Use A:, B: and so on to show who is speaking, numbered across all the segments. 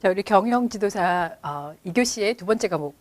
A: 자, 우리 경영지도사 어, 이교시의 두 번째 과목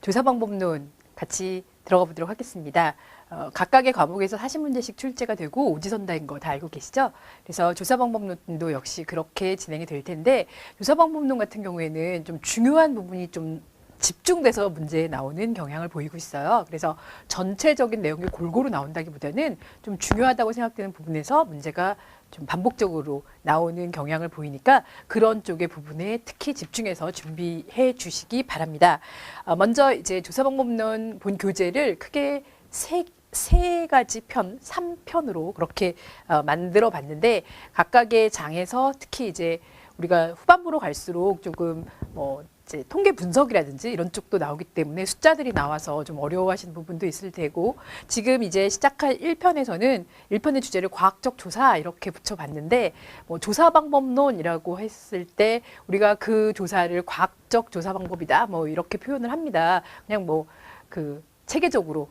A: 조사 방법론 같이 들어가 보도록 하겠습니다. 어, 각각의 과목에서 40문제씩 출제가 되고 오지선다인 거 다 알고 계시죠? 그래서 조사 방법론도 역시 그렇게 진행이 될 텐데 조사 방법론 같은 경우에는 좀 중요한 부분이 좀 집중돼서 문제에 나오는 경향을 보이고 있어요. 그래서 전체적인 내용이 골고루 나온다기보다는 좀 중요하다고 생각되는 부분에서 문제가 좀 반복적으로 나오는 경향을 보이니까 그런 쪽의 부분에 특히 집중해서 준비해 주시기 바랍니다. 어, 먼저 이제 조사방법론 본 교재를 크게 세, 세 가지 편, 3편으로 그렇게 어, 만들어 봤는데 각각의 장에서 특히 이제 우리가 후반부로 갈수록 조금 뭐 이제 통계 분석이라든지 이런 쪽도 나오기 때문에 숫자들이 나와서 좀 어려워하시는 부분도 있을 테고 지금 이제 시작할 1편에서는 1편의 주제를 과학적 조사 이렇게 붙여봤는데 뭐 조사 방법론이라고 했을 때 우리가 그 조사를 과학적 조사 방법이다 뭐 이렇게 표현을 합니다. 그냥 뭐 그 체계적으로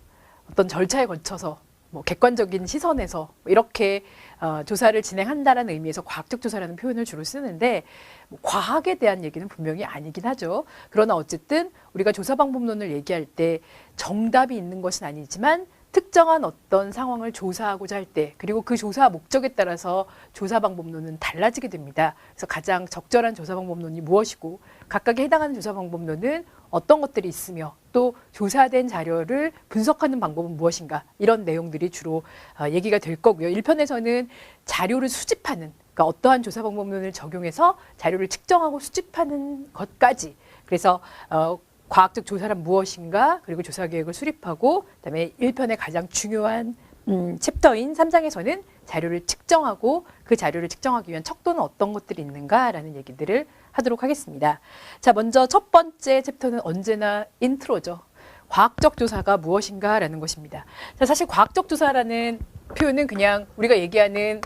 A: 어떤 절차에 걸쳐서 뭐 객관적인 시선에서 이렇게 어, 조사를 진행한다라는 의미에서 과학적 조사라는 표현을 주로 쓰는데 뭐 과학에 대한 얘기는 분명히 아니긴 하죠. 그러나 어쨌든 우리가 조사 방법론을 얘기할 때 정답이 있는 것은 아니지만 특정한 어떤 상황을 조사하고자 할 때 그리고 그 조사 목적에 따라서 조사 방법론은 달라지게 됩니다. 그래서 가장 적절한 조사 방법론이 무엇이고 각각에 해당하는 조사 방법론은 어떤 것들이 있으며 또 조사된 자료를 분석하는 방법은 무엇인가? 이런 내용들이 주로 어, 얘기가 될 거고요. 1편에서는 자료를 수집하는 그러니까 어떠한 조사 방법론을 적용해서 자료를 측정하고 수집하는 것까지. 그래서 어, 과학적 조사란 무엇인가? 그리고 조사 계획을 수립하고 그다음에 1편의 가장 중요한 음, 챕터인 3장에서는 자료를 측정하고 그 자료를 측정하기 위한 척도는 어떤 것들이 있는가라는 얘기들을 하도록 하겠습니다. 자, 먼저 첫 번째 챕터는 언제나 인트로죠. 과학적 조사가 무엇인가라는 것입니다. 자, 사실 과학적 조사라는 표현은 그냥 우리가 얘기하는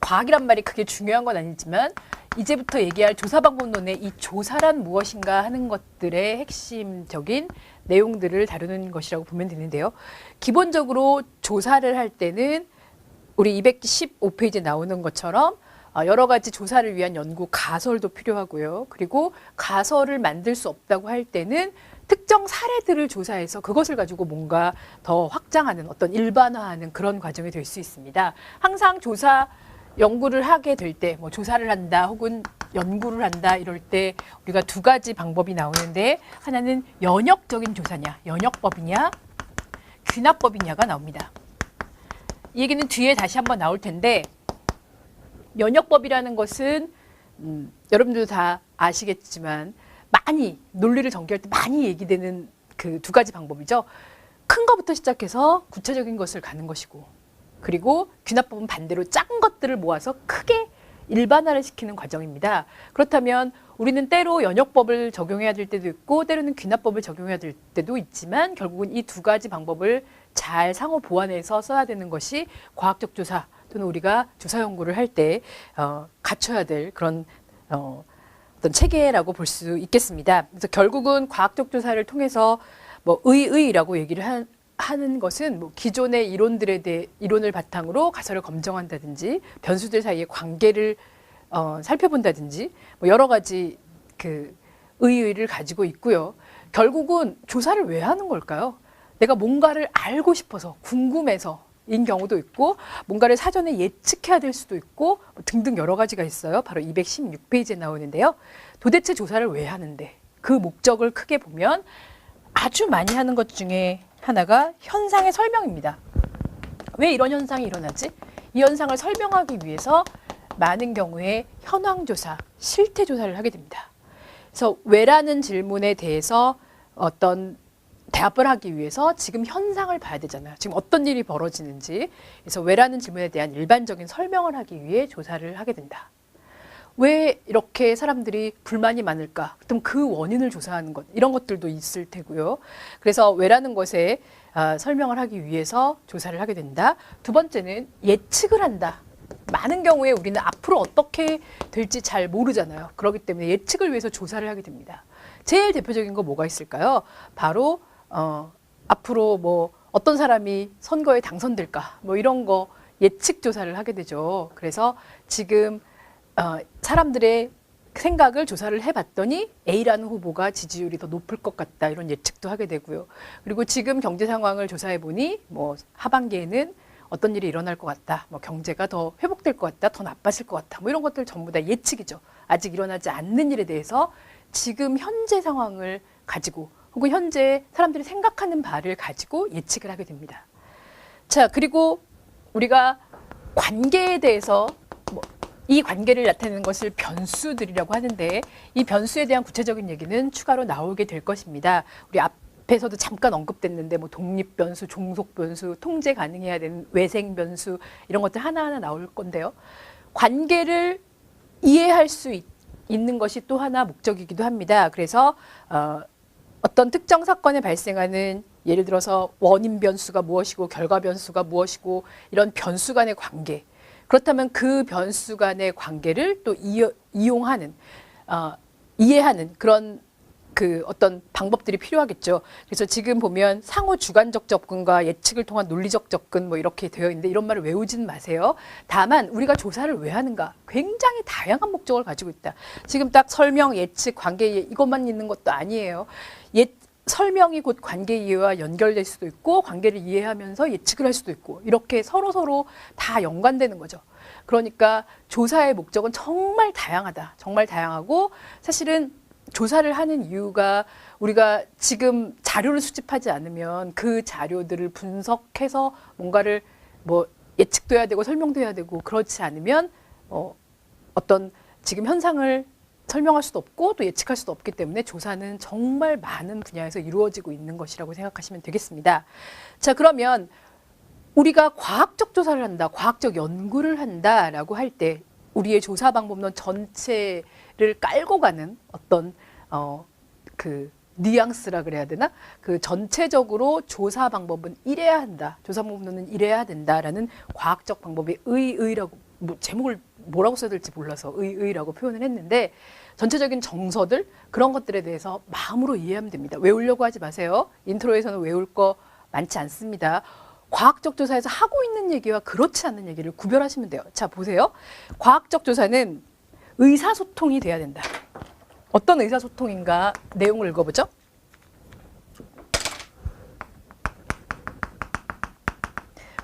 A: 과학이란 말이 크게 중요한 건 아니지만 이제부터 얘기할 조사 방법론의 이 조사란 무엇인가 하는 것들의 핵심적인 내용들을 다루는 것이라고 보면 되는데요. 기본적으로 조사를 할 때는 우리 215페이지에 나오는 것처럼 어, 여러 가지 조사를 위한 연구 가설도 필요하고요. 그리고 가설을 만들 수 없다고 할 때는 특정 사례들을 조사해서 그것을 가지고 뭔가 더 확장하는 어떤 일반화하는 그런 과정이 될 수 있습니다. 항상 조사 연구를 하게 될 때, 뭐 조사를 한다 혹은 연구를 한다 이럴 때 우리가 두 가지 방법이 나오는데 하나는 연역적인 조사냐, 연역법이냐, 귀납법이냐가 나옵니다. 이 얘기는 뒤에 다시 한번 나올 텐데 연역법이라는 것은 음, 여러분들도 다 아시겠지만 많이 논리를 전개할 때 많이 얘기되는 그 두 가지 방법이죠. 큰 거부터 시작해서 구체적인 것을 가는 것이고 그리고 귀납법은 반대로 작은 것들을 모아서 크게 일반화를 시키는 과정입니다. 그렇다면 우리는 때로 연역법을 적용해야 될 때도 있고 때로는 귀납법을 적용해야 될 때도 있지만 결국은 이 두 가지 방법을 잘 상호 보완해서 써야 되는 것이 과학적 조사 또는 우리가 조사 연구를 할 때 어, 갖춰야 될 그런 어, 어떤 체계라고 볼 수 있겠습니다. 그래서 결국은 과학적 조사를 통해서 뭐 의의라고 얘기를 한, 하는 것은 뭐 기존의 이론들에 대해 이론을 바탕으로 가설을 검증한다든지 변수들 사이의 관계를 어, 살펴본다든지 뭐 여러 가지 그 의의를 가지고 있고요. 결국은 조사를 왜 하는 걸까요? 내가 뭔가를 알고 싶어서 궁금해서 인 경우도 있고 뭔가를 사전에 예측해야 될 수도 있고 뭐 등등 여러 가지가 있어요. 바로 216페이지에 나오는데요. 도대체 조사를 왜 하는데 그 목적을 크게 보면 아주 많이 하는 것 중에 하나가 현상의 설명입니다. 왜 이런 현상이 일어나지? 이 현상을 설명하기 위해서 많은 경우에 현황 조사, 실태 조사를 하게 됩니다. 그래서 왜라는 질문에 대해서 어떤 대답을 하기 위해서 지금 현상을 봐야 되잖아요. 지금 어떤 일이 벌어지는지. 그래서 왜라는 질문에 대한 일반적인 설명을 하기 위해 조사를 하게 된다. 왜 이렇게 사람들이 불만이 많을까? 그럼 그 원인을 조사하는 것 이런 것들도 있을 테고요. 그래서 왜라는 것에 아, 설명을 하기 위해서 조사를 하게 된다. 두 번째는 예측을 한다. 많은 경우에 우리는 앞으로 어떻게 될지 잘 모르잖아요. 그렇기 때문에 예측을 위해서 조사를 하게 됩니다. 제일 대표적인 거 뭐가 있을까요? 바로 어, 앞으로 뭐 어떤 사람이 선거에 당선될까 뭐 이런 거 예측 조사를 하게 되죠. 그래서 지금 어, 사람들의 생각을 조사를 해봤더니 A라는 후보가 지지율이 더 높을 것 같다 이런 예측도 하게 되고요. 그리고 지금 경제 상황을 조사해 보니 뭐 하반기에는 어떤 일이 일어날 것 같다, 뭐 경제가 더 회복될 것 같다, 더 나빠질 것 같다, 뭐 이런 것들 전부 다 예측이죠. 아직 일어나지 않는 일에 대해서 지금 현재 상황을 가지고 혹은 현재 사람들이 생각하는 바를 가지고 예측을 하게 됩니다. 자 그리고 우리가 관계에 대해서 뭐 이 관계를 나타내는 것을 변수들이라고 하는데 이 변수에 대한 구체적인 얘기는 추가로 나오게 될 것입니다. 우리 앞에서도 잠깐 언급됐는데 뭐 독립 변수, 종속 변수, 통제 가능해야 되는 외생 변수 이런 것들 하나하나 나올 건데요. 관계를 이해할 수 있, 는 것이 또 하나 목적이기도 합니다. 그래서 어, 어떤 특정 사건에 발생하는 예를 들어서 원인 변수가 무엇이고 결과 변수가 무엇이고 이런 변수 간의 관계 그렇다면 그 변수 간의 관계를 또 이용하는 어, 이해하는 그런 그 어떤 방법들이 필요하겠죠. 그래서 지금 보면 상호 주관적 접근과 예측을 통한 논리적 접근 뭐 이렇게 되어 있는데 이런 말을 외우지는 마세요. 다만 우리가 조사를 왜 하는가? 굉장히 다양한 목적을 가지고 있다. 지금 딱 설명, 예측, 관계 이것만 있는 것도 아니에요. 예, 설명이 곧 관계 이해와 연결될 수도 있고 관계를 이해하면서 예측을 할 수도 있고 이렇게 서로 서로 다 연관되는 거죠. 그러니까 조사의 목적은 정말 다양하다. 정말 다양하고 사실은 조사를 하는 이유가 우리가 지금 자료를 수집하지 않으면 그 자료들을 분석해서 뭔가를 뭐 예측도 해야 되고 설명도 해야 되고 그렇지 않으면 어 어떤 지금 현상을 설명할 수도 없고 또 예측할 수도 없기 때문에 조사는 정말 많은 분야에서 이루어지고 있는 것이라고 생각하시면 되겠습니다. 자, 그러면 우리가 과학적 조사를 한다, 과학적 연구를 한다라고 할 때 우리의 조사 방법론 전체를 깔고 가는 어떤 어 그 뉘앙스라 그래야 되나? 그 전체적으로 조사 방법은 이래야 한다. 조사 방법론은 이래야 된다라는 과학적 방법이 의의라고 뭐 제목을 뭐라고 써야 될지 몰라서 의의라고 표현을 했는데 전체적인 정서들 그런 것들에 대해서 마음으로 이해하면 됩니다. 외우려고 하지 마세요. 인트로에서는 외울 거 많지 않습니다. 과학적 조사에서 하고 있는 얘기와 그렇지 않는 얘기를 구별하시면 돼요. 자, 보세요. 과학적 조사는 의사소통이 돼야 된다. 어떤 의사소통인가 내용을 읽어보죠.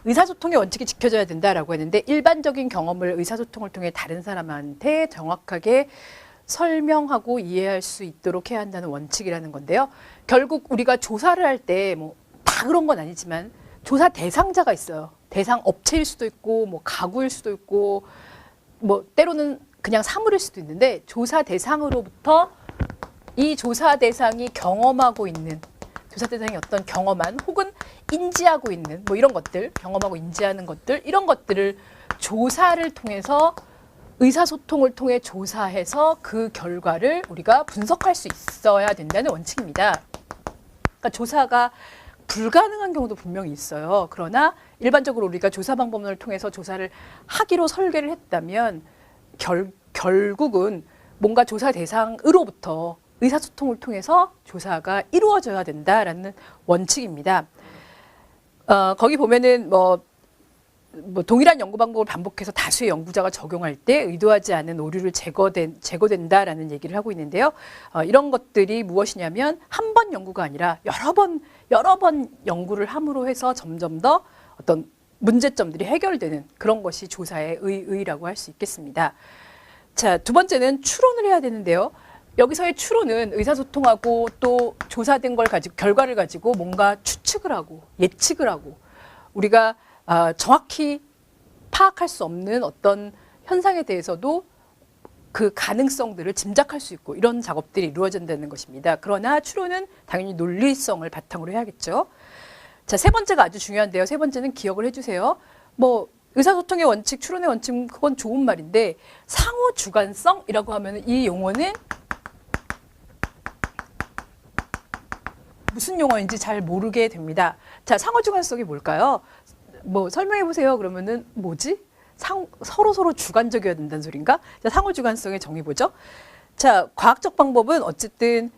A: 의사소통의 원칙이 지켜져야 된다라고 했는데 일반적인 경험을 의사소통을 통해 다른 사람한테 정확하게 설명하고 이해할 수 있도록 해야 한다는 원칙이라는 건데요. 결국 우리가 조사를 할 때 뭐 다 그런 건 아니지만 조사 대상자가 있어요. 대상 업체일 수도 있고 뭐 가구일 수도 있고 뭐 때로는 그냥 사물일 수도 있는데 조사 대상으로부터 이 조사 대상이 경험하고 있는 조사 대상이 어떤 경험한 혹은 인지하고 있는 뭐 이런 것들 경험하고 인지하는 것들 이런 것들을 조사를 통해서 의사소통을 통해 조사해서 그 결과를 우리가 분석할 수 있어야 된다는 원칙입니다. 그러니까 조사가 불가능한 경우도 분명히 있어요. 그러나 일반적으로 우리가 조사 방법론을 통해서 조사를 하기로 설계를 했다면 결, 결국은 뭔가 조사 대상으로부터 의사소통을 통해서 조사가 이루어져야 된다라는 원칙입니다. 어, 거기 보면은 뭐, 뭐 동일한 연구 방법을 반복해서 다수의 연구자가 적용할 때 의도하지 않은 오류를 제거된, 제거된다라는 얘기를 하고 있는데요. 어, 이런 것들이 무엇이냐면 한 번 연구가 아니라 여러 번, 여러 번 연구를 함으로 해서 점점 더 어떤 문제점들이 해결되는 그런 것이 조사의 의의라고 할 수 있겠습니다. 자, 두 번째는 추론을 해야 되는데요. 여기서의 추론은 의사소통하고 또 조사된 걸 가지고 결과를 가지고 뭔가 추측을 하고 예측을 하고 우리가 아, 정확히 파악할 수 없는 어떤 현상에 대해서도 그 가능성들을 짐작할 수 있고 이런 작업들이 이루어진다는 것입니다. 그러나 추론은 당연히 논리성을 바탕으로 해야겠죠. 자, 세 번째가 아주 중요한데요. 세 번째는 기억을 해주세요. 뭐 의사소통의 원칙, 추론의 원칙 그건 좋은 말인데 상호 주관성이라고 하면 이 용어는 무슨 용어인지 잘 모르게 됩니다. 자, 상호 주관성이 뭘까요? 뭐 설명해 보세요. 그러면은 뭐지? 상, 서로 서로 주관적이어야 된다는 소린가? 자, 상호 주관성의 정의 보죠. 자, 과학적 방법은 어쨌든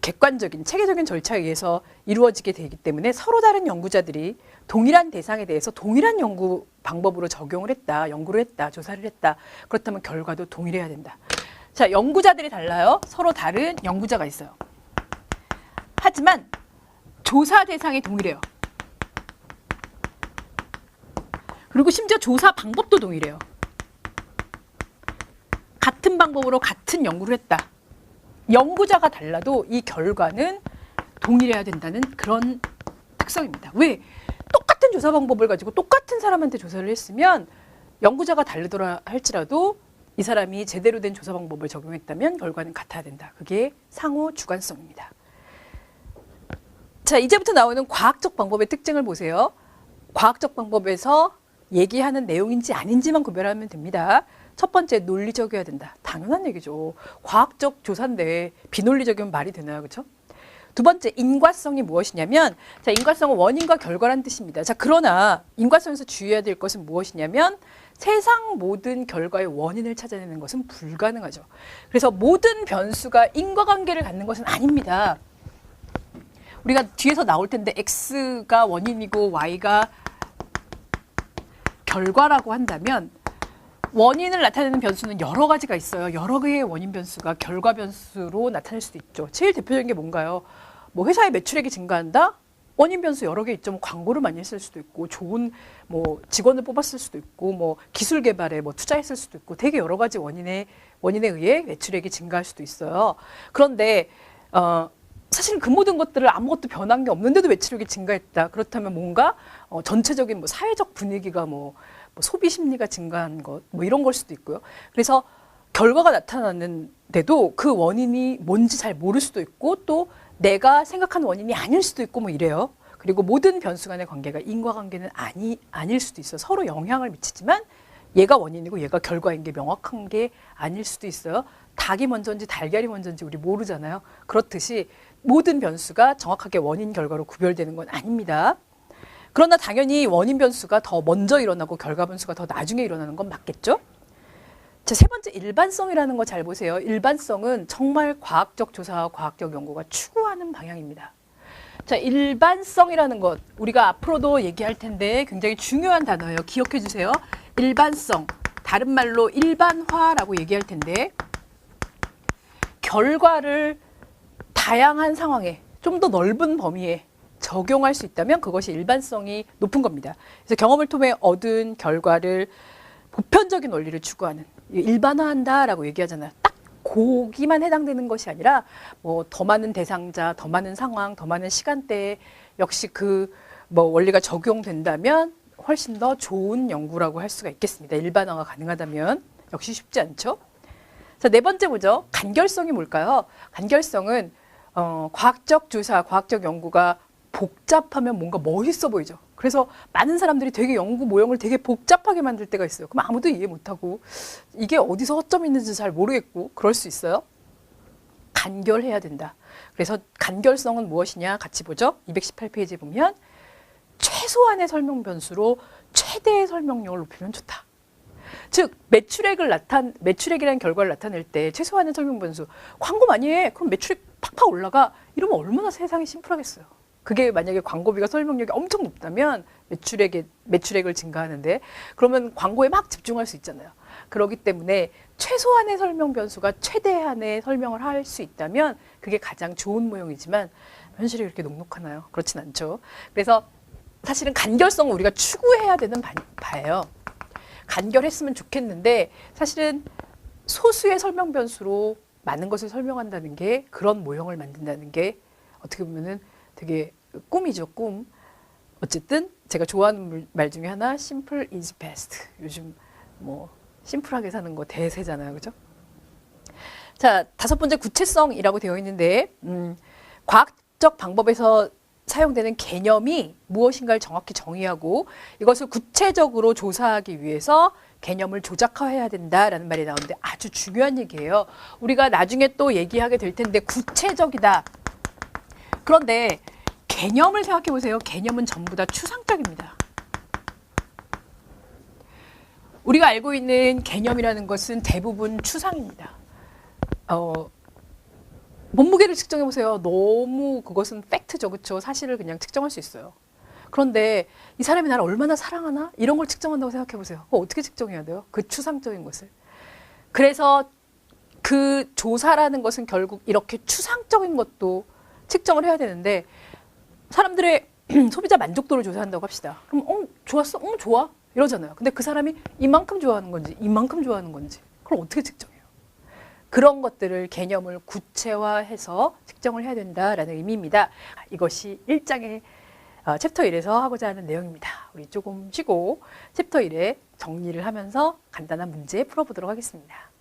A: 객관적인 체계적인 절차에 의해서 이루어지게 되기 때문에 서로 다른 연구자들이 동일한 대상에 대해서 동일한 연구 방법으로 적용을 했다, 연구를 했다, 조사를 했다. 그렇다면 결과도 동일해야 된다. 자, 연구자들이 달라요. 서로 다른 연구자가 있어요. 하지만 조사 대상이 동일해요. 그리고 심지어 조사 방법도 동일해요. 같은 방법으로 같은 연구를 했다. 연구자가 달라도 이 결과는 동일해야 된다는 그런 특성입니다. 왜? 똑같은 조사 방법을 가지고 똑같은 사람한테 조사를 했으면 연구자가 다르더라 할지라도 이 사람이 제대로 된 조사 방법을 적용했다면 결과는 같아야 된다. 그게 상호 주관성입니다. 자, 이제부터 나오는 과학적 방법의 특징을 보세요. 과학적 방법에서 얘기하는 내용인지 아닌지만 구별하면 됩니다. 첫 번째, 논리적이어야 된다. 당연한 얘기죠. 과학적 조사인데 비논리적이면 말이 되나요? 그렇죠? 두 번째, 인과성이 무엇이냐면, 자, 인과성은 원인과 결과란 뜻입니다. 자, 그러나 인과성에서 주의해야 될 것은 무엇이냐면, 세상 모든 결과의 원인을 찾아내는 것은 불가능하죠. 그래서 모든 변수가 인과관계를 갖는 것은 아닙니다. 우리가 뒤에서 나올 텐데 x가 원인이고 y가 결과라고 한다면 원인을 나타내는 변수는 여러 가지가 있어요. 여러 개의 원인 변수가 결과 변수로 나타날 수도 있죠. 제일 대표적인 게 뭔가요? 뭐 회사의 매출액이 증가한다? 원인 변수 여러 개 있죠. 뭐 광고를 많이 했을 수도 있고, 좋은 뭐 직원을 뽑았을 수도 있고, 뭐 기술 개발에 뭐 투자했을 수도 있고, 되게 여러 가지 원인에 원인에 의해 매출액이 증가할 수도 있어요. 그런데 어, 사실 그 모든 것들을 아무것도 변한 게 없는데도 매출액이 증가했다. 그렇다면 뭔가 어, 전체적인 뭐 사회적 분위기가 뭐, 뭐 소비 심리가 증가한 것, 뭐 이런 걸 수도 있고요. 그래서 결과가 나타나는데도 그 원인이 뭔지 잘 모를 수도 있고 또 내가 생각하는 원인이 아닐 수도 있고 뭐 이래요. 그리고 모든 변수 간의 관계가 인과관계는 아니 아닐 수도 있어. 서로 영향을 미치지만 얘가 원인이고 얘가 결과인 게 명확한 게 아닐 수도 있어요. 닭이 먼저인지 달걀이 먼저인지 우리 모르잖아요. 그렇듯이 모든 변수가 정확하게 원인 결과로 구별되는 건 아닙니다. 그러나 당연히 원인 변수가 더 먼저 일어나고 결과 변수가 더 나중에 일어나는 건 맞겠죠? 자, 세 번째 일반성이라는 거 잘 보세요. 일반성은 정말 과학적 조사와 과학적 연구가 추구하는 방향입니다. 자, 일반성이라는 것 우리가 앞으로도 얘기할 텐데 굉장히 중요한 단어예요. 기억해 주세요. 일반성. 다른 말로 일반화라고 얘기할 텐데 결과를 다양한 상황에 좀 더 넓은 범위에 적용할 수 있다면 그것이 일반성이 높은 겁니다. 그래서 경험을 통해 얻은 결과를 보편적인 원리를 추구하는 일반화한다라고 얘기하잖아요. 딱 고기만 해당되는 것이 아니라 뭐 더 많은 대상자, 더 많은 상황, 더 많은 시간대에 역시 그 뭐 원리가 적용된다면 훨씬 더 좋은 연구라고 할 수가 있겠습니다. 일반화가 가능하다면 역시 쉽지 않죠. 자, 네 번째 보죠. 간결성이 뭘까요? 간결성은 어, 과학적 조사, 과학적 연구가 복잡하면 뭔가 멋있어 보이죠. 그래서 많은 사람들이 되게 연구 모형을 되게 복잡하게 만들 때가 있어요. 그럼 아무도 이해 못하고 이게 어디서 허점이 있는지 잘 모르겠고 그럴 수 있어요. 간결해야 된다. 그래서 간결성은 무엇이냐 같이 보죠. 218페이지에 보면 최소한의 설명 변수로 최대의 설명력을 높이면 좋다. 즉 매출액을 나타 매출액이라는 결과를 나타낼 때 최소한의 설명 변수 광고 많이 해 그럼 매출액 팍팍 올라가 이러면 얼마나 세상이 심플하겠어요. 그게 만약에 광고비가 설명력이 엄청 높다면 매출액에 매출액을 증가하는데 그러면 광고에 막 집중할 수 있잖아요. 그렇기 때문에 최소한의 설명 변수가 최대한의 설명을 할 수 있다면 그게 가장 좋은 모형이지만 현실이 그렇게 녹록하나요? 그렇진 않죠. 그래서 사실은 간결성은 우리가 추구해야 되는 바, 바예요. 간결했으면 좋겠는데 사실은 소수의 설명 변수로 많은 것을 설명한다는 게 그런 모형을 만든다는 게 어떻게 보면은 되게 꿈이죠, 꿈. 어쨌든 제가 좋아하는 말 중에 하나 simple is best. 요즘 뭐 심플하게 사는 거 대세잖아요. 그죠? 자, 다섯 번째 구체성이라고 되어 있는데 음, 과학적 방법에서 사용되는 개념이 무엇인가를 정확히 정의하고 이것을 구체적으로 조사하기 위해서 개념을 조작화해야 된다라는 말이 나오는데 아주 중요한 얘기예요. 우리가 나중에 또 얘기하게 될 텐데 구체적이다. 그런데 개념을 생각해 보세요. 개념은 전부 다 추상적입니다. 우리가 알고 있는 개념이라는 것은 대부분 추상입니다. 어, 몸무게를 측정해 보세요. 너무 그것은 팩트죠, 그렇죠? 사실을 그냥 측정할 수 있어요. 그런데 이 사람이 나를 얼마나 사랑하나 이런 걸 측정한다고 생각해 보세요. 어떻게 측정해야 돼요? 그 추상적인 것을. 그래서 그 조사라는 것은 결국 이렇게 추상적인 것도 측정을 해야 되는데 사람들의 소비자 만족도를 조사한다고 합시다. 그럼 어 좋았어, 어 좋아 이러잖아요. 근데 그 사람이 이만큼 좋아하는 건지 이만큼 좋아하는 건지 그걸 어떻게 측정해요? 그런 것들을 개념을 구체화해서 측정을 해야 된다라는 의미입니다. 이것이 1장의 어, 챕터 1에서 하고자 하는 내용입니다. 우리 조금 쉬고 챕터 1에 정리를 하면서 간단한 문제 풀어보도록 하겠습니다.